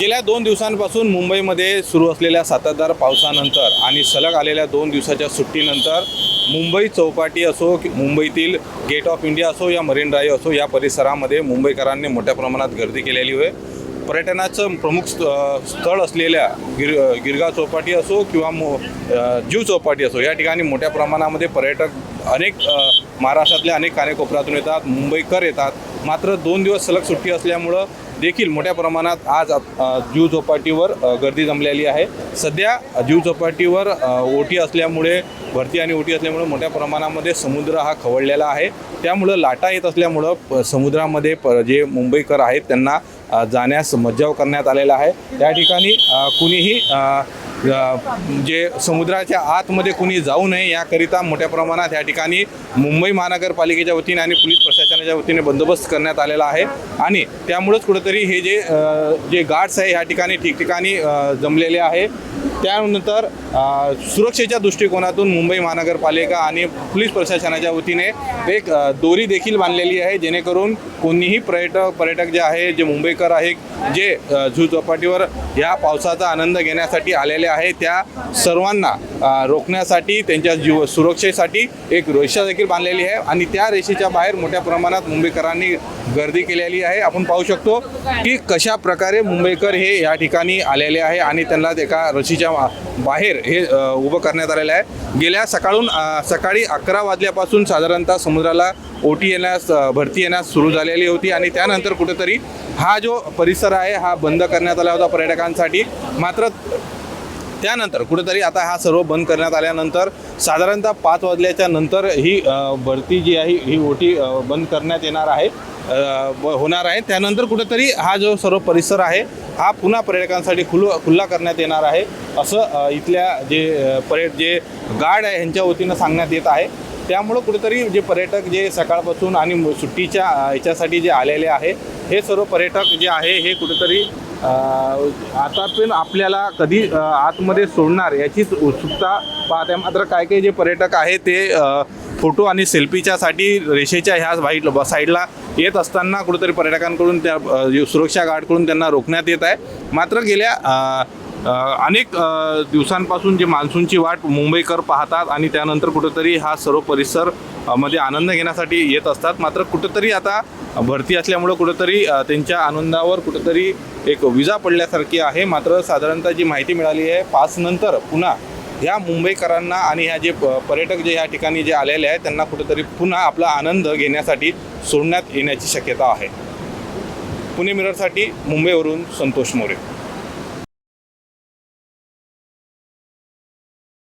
गेल्या दोन दिवसांपासून मुंबईमध्ये सुरू असलेल्या साततधार पावसानंतर आणि सलग आलेल्या दोन दिवसाच्या सुट्टीनंतर मुंबई चौपाटी असो की मुंबईतील गेट ऑफ इंडिया असो या मरीन ड्राईव्ह असो या परिसरामध्ये मुंबईकरांनी मोठ्या प्रमाणात गर्दी केलेली आहे पर्यटनाचं प्रमुख स्थळ असलेल्या गिर गिरगाव चौपाटी असो किंवा मो जीव चौपाटी असो या ठिकाणी मोठ्या प्रमाणामध्ये पर्यटक अनेक महाराष्ट्रातल्या अनेक कानेकोपऱ्यातून येतात मुंबईकर येतात. मात्र दोन दिवस सलग सुट्टी असल्यामुळं देखील मोठ्या प्रमाणात आज जीव चौपाटीवर गर्दी जमलेली आहे. सध्या जीव चौपाटीवर ओटी असल्यामुळे भरती आणि ओटी असल्यामुळे मोठ्या प्रमाणामध्ये समुद्र हा खवळलेला आहे. त्यामुळं लाटा येत असल्यामुळं प- समुद्रामध्ये प जे मुंबईकर आहेत त्यांना जाण्यास मज्जाव करण्यात आलेला आहे. त्या ठिकाणी कुणीही जे समुद्राच्या आतमध्ये कुणी जाऊ नये याकरिता मोठ्या प्रमाणात या ठिकाणी मुंबई महानगरपालिकेच्या वतीने आणि पोलीस प्रशासनाच्या वतीने बंदोबस्त करण्यात आलेला आहे. आणि त्यामुळंच कुठंतरी हे जे जे गार्ड्स आहे या ठिकाणी ठिकठिकाणी जमलेले आहे. त्यानंतर सुरक्षेच्या दृष्टिकोनातून मुंबई महानगरपालिका आणि पोलीस प्रशासनाच्या वतीने एक दोरी देखील बांधलेली आहे जेणेकरून कोणीही पर्यटक पर्यटक जे आहे जे मुंबईकर आहे जे झू चौपाटीवर या पावसाचा आनंद घेण्यासाठी आलेले आहे त्या सर्वांना रोखण्यासाठी त्यांच्या जीव सुरक्षेसाठी एक रेषा देखील बांधलेली आहे आणि त्या रेषेच्या बाहेर मोठ्या प्रमाणात मुंबईकरांनी गर्दी केलेली आहे. आपण पाहू शकतो की कशा प्रकारे मुंबईकर हे या ठिकाणी आलेले आहे आणि त्यांना एका रशीच्या वा- बाहेर हे उभं करण्यात आलेलं आहे. गेल्या सकाळून सकाळी अकरा वाजल्यापासून साधारणतः समुद्राला ओटी येण्यास भरती येण्यास सुरू झालेली होती आणि त्यानंतर कुठेतरी हा जो परिसर आहे हा बंद करण्यात आला होता पर्यटकांसाठी. मात्र त्यानंतर कुठेतरी आता हा सर्व बंद करण्यात आल्यानंतर साधारणतः पाच वाजल्याच्या नंतर ही भरती जी आहे ही ओटी बंद करण्यात येणार आहे. होणार आहे. त्यानंतर कुठेतरी हा जो सर्व परिसर आहे हा पुन्हा पर्यटकांसाठी खुल खुल्ला करण्यात येणार आहे. असं इथल्या जे पर्यट जे गार्ड आहे ह्यांच्या वतीनं सांगण्यात येत आहे. त्यामुळं कुठेतरी जे पर्यटक जे सकाळपासून आणि मु- सुट्टीच्या याच्यासाठी जे आलेले आहे हे सर्व पर्यटक जे आहे हे कुठेतरी आता पण आपल्याला कधी आतमध्ये सोडणार याचीच उत्सुकता पाहते मात्र काय काही जे पर्यटक आहे ते फोटो आणि सेल्फीच्यासाठी रेषेच्या ह्या वाईट साईडला येत असताना कुठेतरी पर्यटकांकडून त्या सुरक्षा गार्डकडून त्यांना रोखण्यात येत आहे. मात्र गेल्या अनेक दिवसांपासून जे मान्सूनची वाट मुंबईकर पाहतात आणि त्यानंतर कुठेतरी हा सर्व परिसरमध्ये आनंद घेण्यासाठी येत असतात. मात्र कुठेतरी आता भरती असल्यामुळं कुठेतरी त्यांच्या आनंदावर कुठेतरी एक विजा पडल्यासारखी आहे. मात्र साधारणतः जी माहिती मिळाली आहे पाच नंतर पुन्हा ह्या मुंबईकरांना आणि ह्या जे प- पर्यटक जे ह्या ठिकाणी जे आलेले आहेत त्यांना कुठेतरी पुन्हा आपला आनंद घेण्यासाठी सोडण्यात येण्याची शक्यता आहे. पुणे मिररसाठी मुंबईवरून संतोष मोरे.